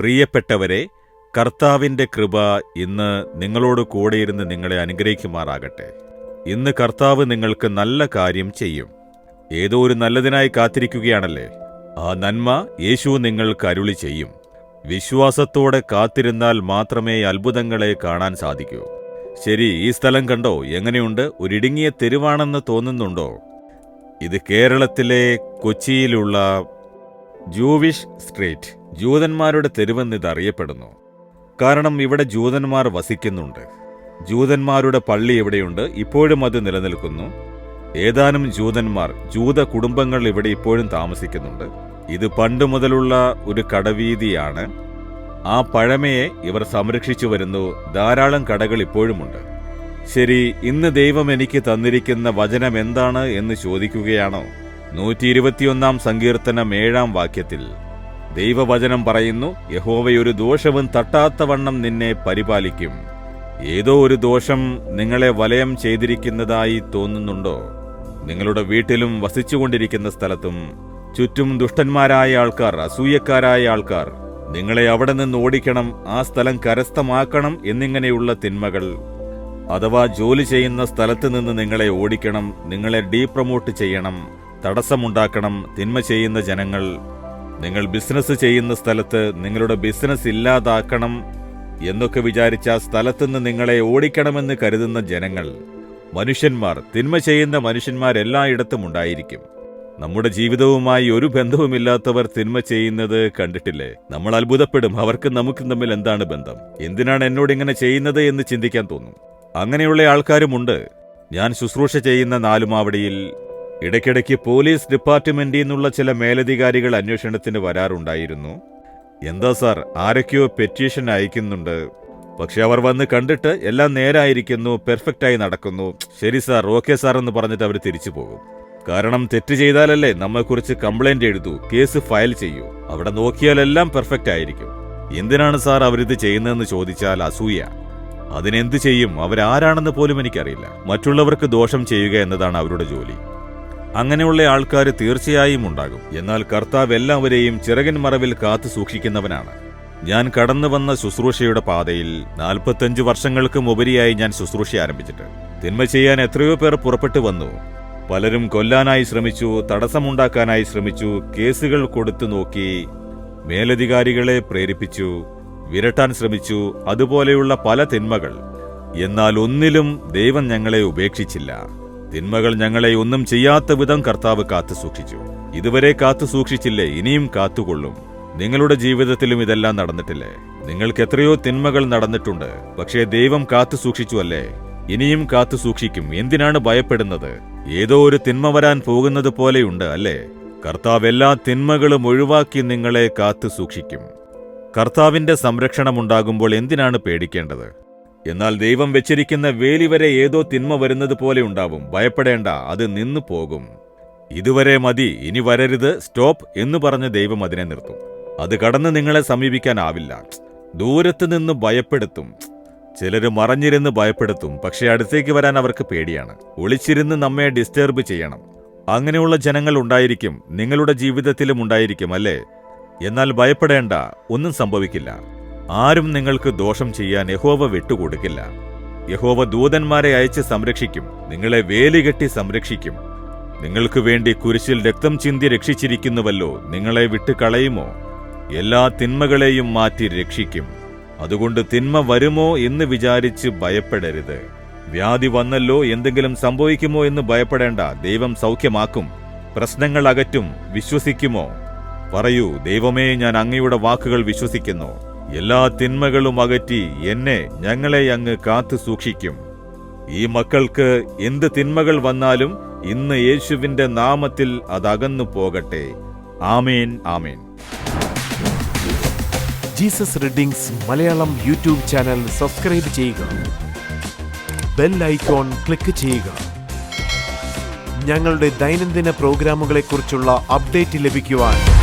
പ്രിയപ്പെട്ടവരെ കർത്താവിന്റെ കൃപ ഇന്ന് നിങ്ങളോട് കൂടെയിരുന്ന് നിങ്ങളെ അനുഗ്രഹിക്കുമാറാകട്ടെ. ഇന്ന് കർത്താവ് നിങ്ങൾക്ക് നല്ല കാര്യം ചെയ്യും. ഏതോ ഒരു നല്ലതിനായി കാത്തിരിക്കുകയാണല്ലേ? ആ നന്മ യേശു നിങ്ങൾക്ക് അരുളി ചെയ്യും. വിശ്വാസത്തോടെ കാത്തിരുന്നാൽ മാത്രമേ അത്ഭുതങ്ങളെ കാണാൻ സാധിക്കൂ. ശരി ഈ സ്ഥലം കണ്ടോ? എങ്ങനെയുണ്ട്? ഒരിടുങ്ങിയ തെരുവാണെന്ന് തോന്നുന്നുണ്ടോ? ഇത് കേരളത്തിലെ കൊച്ചിയിലുള്ള ജൂവിഷ് സ്ട്രീറ്റ്. ജൂതന്മാരുടെ തെരുവെന്ന് അറിയപ്പെടുന്നു കാരണം ഇവിടെ ജൂതന്മാർ വസിക്കുന്നുണ്ട്. ജൂതന്മാരുടെ പള്ളി ഇവിടെയുണ്ട് ഇപ്പോഴും അത് നിലനിൽക്കുന്നു. ഏതാനും ജൂതന്മാർ ജൂത കുടുംബങ്ങൾ ഇവിടെ ഇപ്പോഴും താമസിക്കുന്നുണ്ട്. ഇത് പണ്ട് മുതലുള്ള ഒരു കടവീതിയാണ്. ആ പഴമയെ ഇവർ സംരക്ഷിച്ചു വരുന്നു. ധാരാളം കടകൾ ഇപ്പോഴുമുണ്ട്. ശരി ഇന്ന് ദൈവം എനിക്ക് തന്നിരിക്കുന്ന വചനം എന്താണ് എന്ന് ചോദിക്കുകയാണോ? നൂറ്റി ഇരുപത്തിയൊന്നാം സങ്കീർത്തനം ഏഴാം വാക്യത്തിൽ. ദൈവവചനം പറയുന്നു യഹോവയൊരു ദോഷവും തട്ടാത്തവണ്ണം നിന്നെ പരിപാലിക്കും. ഏതോ ഒരു ദോഷം നിങ്ങളെ വലയം ചെയ്തിരിക്കുന്നതായി തോന്നുന്നുണ്ടോ? നിങ്ങളുടെ വീട്ടിലും വസിച്ചുകൊണ്ടിരിക്കുന്ന സ്ഥലത്തും ചുറ്റും ദുഷ്ടന്മാരായ ആൾക്കാർ അസൂയക്കാരായ ആൾക്കാർ നിങ്ങളെ അവിടെ നിന്ന് ഓടിക്കണം ആ സ്ഥലം കരസ്ഥമാക്കണം എന്നിങ്ങനെയുള്ള തിന്മകൾ. അഥവാ ജോലി ചെയ്യുന്ന സ്ഥലത്ത് നിന്ന് നിങ്ങളെ ഓടിക്കണം നിങ്ങളെ ഡീപ്രമോട്ട് ചെയ്യണം തടസ്സമുണ്ടാക്കണം തിന്മ ചെയ്യുന്ന ജനങ്ങൾ. നിങ്ങൾ ബിസിനസ് ചെയ്യുന്ന സ്ഥലത്ത് നിങ്ങളുടെ ബിസിനസ് ഇല്ലാതാക്കണം എന്നൊക്കെ വിചാരിച്ച ആ സ്ഥലത്തുനിന്ന് നിങ്ങളെ ഓടിക്കണമെന്ന് കരുതുന്ന ജനങ്ങൾ മനുഷ്യന്മാർ തിന്മ ചെയ്യുന്ന മനുഷ്യന്മാർ എല്ലായിടത്തും ഉണ്ടായിരിക്കും. നമ്മുടെ ജീവിതവുമായി ഒരു ബന്ധവുമില്ലാത്തവർ തിന്മ ചെയ്യുന്നത് കണ്ടിട്ടില്ലേ? നമ്മൾ അത്ഭുതപ്പെടും. അവർക്ക് നമുക്കും തമ്മിൽ എന്താണ് ബന്ധം? എന്തിനാണ് എന്നോട് ഇങ്ങനെ ചെയ്യുന്നത് എന്ന് ചിന്തിക്കാൻ തോന്നും. അങ്ങനെയുള്ള ആൾക്കാരുമുണ്ട്. ഞാൻ ശുശ്രൂഷ ചെയ്യുന്ന നാലുമാവടിയിൽ ഇടയ്ക്കിടയ്ക്ക് പോലീസ് ഡിപ്പാർട്ട്മെന്റിൽ നിന്നുള്ള ചില മേലധികാരികൾ അന്വേഷണത്തിന് വരാറുണ്ടായിരുന്നു. എന്താ സാർ ആരൊക്കെയോ പെറ്റീഷൻ അയക്കുന്നുണ്ട്. പക്ഷെ അവർ വന്ന് കണ്ടിട്ട് എല്ലാം നേരായിരിക്കുന്നു പെർഫെക്റ്റായി നടക്കുന്നു. ശരി സാർ ഓക്കെ സാർ എന്ന് പറഞ്ഞിട്ട് അവർ തിരിച്ചു പോകും. കാരണം തെറ്റ് ചെയ്താലല്ലേ നമ്മെക്കുറിച്ച് കംപ്ലൈന്റ് എഴുതൂ കേസ് ഫയൽ ചെയ്യൂ. അവിടെ നോക്കിയാലെല്ലാം പെർഫെക്റ്റ് ആയിരിക്കും എന്തിനാണ് സാർ അവരിത് ചെയ്യുന്നതെന്ന് ചോദിച്ചാൽ അസൂയ. അതിനെന്ത് ചെയ്യും? അവരാരാണെന്ന് പോലും എനിക്കറിയില്ല. മറ്റുള്ളവർക്ക് ദോഷം ചെയ്യുക എന്നതാണ് അവരുടെ ജോലി. അങ്ങനെയുള്ള ആൾക്കാർ തീർച്ചയായും ഉണ്ടാകും. എന്നാൽ കർത്താവ് എല്ലാവരെയും ചിറകൻ മറവിൽ കാത്തു സൂക്ഷിക്കുന്നവനാണ്. ഞാൻ കടന്നു വന്ന ശുശ്രൂഷയുടെ പാതയിൽ നാൽപ്പത്തഞ്ച് വർഷങ്ങൾക്കും ഉപരിയായി ഞാൻ ശുശ്രൂഷ ആരംഭിച്ചിട്ട്. തിന്മ ചെയ്യാൻ എത്രയോ പേർ പുറപ്പെട്ടു വന്നു. പലരും കൊല്ലാനായി ശ്രമിച്ചു തടസ്സമുണ്ടാക്കാനായി ശ്രമിച്ചു കേസുകൾ കൊടുത്തു നോക്കി മേലധികാരികളെ പ്രേരിപ്പിച്ചു വിരട്ടാൻ ശ്രമിച്ചു അതുപോലെയുള്ള പല തിന്മകൾ. എന്നാൽ ഒന്നിലും ദൈവം ഞങ്ങളെ ഉപേക്ഷിച്ചില്ല. തിന്മകൾ ഞങ്ങളെ ഒന്നും ചെയ്യാത്ത വിധം കർത്താവ് കാത്തു സൂക്ഷിച്ചു. ഇതുവരെ കാത്തു സൂക്ഷിച്ചില്ലേ? ഇനിയും കാത്തുകൊള്ളും. നിങ്ങളുടെ ജീവിതത്തിലും ഇതെല്ലാം നടന്നിട്ടില്ലേ? നിങ്ങൾക്ക് എത്രയോ തിന്മകൾ നടന്നിട്ടുണ്ട്. പക്ഷേ ദൈവം കാത്തു സൂക്ഷിച്ചു അല്ലേ? ഇനിയും കാത്തു സൂക്ഷിക്കും. എന്തിനാണ് ഭയപ്പെടുന്നത്? ഏതോ ഒരു തിന്മ വരാൻ പോകുന്നത് പോലെയുണ്ട് അല്ലേ? കർത്താവ് എല്ലാ തിന്മകളും ഒഴിവാക്കി നിങ്ങളെ കാത്തു സൂക്ഷിക്കും. കർത്താവിന്റെ സംരക്ഷണമുണ്ടാകുമ്പോൾ എന്തിനാണ് പേടിക്കേണ്ടത്? എന്നാൽ ദൈവം വെച്ചിരിക്കുന്ന വേലി വരെ ഏതോ തിന്മ വരുന്നത് പോലെ ഉണ്ടാവും. ഭയപ്പെടേണ്ട അത് നിന്നു പോകും. ഇതുവരെ മതി ഇനി വരരുത് സ്റ്റോപ്പ് എന്ന് പറഞ്ഞ് ദൈവം അതിനെ നിർത്തും. അത് കടന്ന് നിങ്ങളെ സമീപിക്കാനാവില്ല. ദൂരത്ത് നിന്ന് ഭയപ്പെടുത്തും. ചിലര് മറഞ്ഞിരുന്ന് ഭയപ്പെടുത്തും. പക്ഷേ അടുത്തേക്ക് വരാൻ അവർക്ക് പേടിയാണ്. ഒളിച്ചിരുന്ന് നമ്മെ ഡിസ്റ്റർബ് ചെയ്യണം. അങ്ങനെയുള്ള ജനങ്ങൾ ഉണ്ടായിരിക്കും നിങ്ങളുടെ ജീവിതത്തിലും ഉണ്ടായിരിക്കും അല്ലേ? എന്നാൽ ഭയപ്പെടേണ്ട ഒന്നും സംഭവിക്കില്ല. ആരും നിങ്ങൾക്ക് ദോഷം ചെയ്യാൻ യഹോവ വിട്ടുകൊടുക്കില്ല. യഹോവ ദൂതന്മാരെ അയച്ച് സംരക്ഷിക്കും നിങ്ങളെ വേലികെട്ടി സംരക്ഷിക്കും. നിങ്ങൾക്ക് വേണ്ടി കുരിശിൽ രക്തം ചിന്തി രക്ഷിച്ചിരിക്കുന്നുവല്ലോ നിങ്ങളെ വിട്ട് കളയുമോ എല്ലാ തിന്മകളെയും മാറ്റി രക്ഷിക്കും. അതുകൊണ്ട് തിന്മ വരുമോ എന്ന് വിചാരിച്ച് ഭയപ്പെടരുത്. വ്യാധി വന്നല്ലോ എന്തെങ്കിലും സംഭവിക്കുമോ എന്ന് ഭയപ്പെടേണ്ട ദൈവം സൗഖ്യമാക്കും. പ്രശ്നങ്ങൾ അകറ്റും വിശ്വസിക്കുമോ? പറയൂ ദൈവമേ ഞാൻ അങ്ങയുടെ വാക്കുകൾ വിശ്വസിക്കുന്നു. എല്ലാ തിന്മകളും അകറ്റി എന്നെ ഞങ്ങളെ അങ്ങ് കാത്തു സൂക്ഷിക്കും. ഈ മക്കൾക്ക് എന്ത് തിന്മകൾ വന്നാലും ഇന്ന് യേശുവിന്റെ നാമത്തിൽ അതകന്നു പോകട്ടെ. ആമേൻ ആമേൻ. Jesus readings Malayalam YouTube channel subscribe ചെയ്യുക. ബെൽ ഐക്കോൺ ക്ലിക്ക് ചെയ്യുക. ഞങ്ങളുടെ ദൈനംദിന പ്രോഗ്രാമുകളെക്കുറിച്ചുള്ള അപ്ഡേറ്റ് ലഭിക്കുവാൻ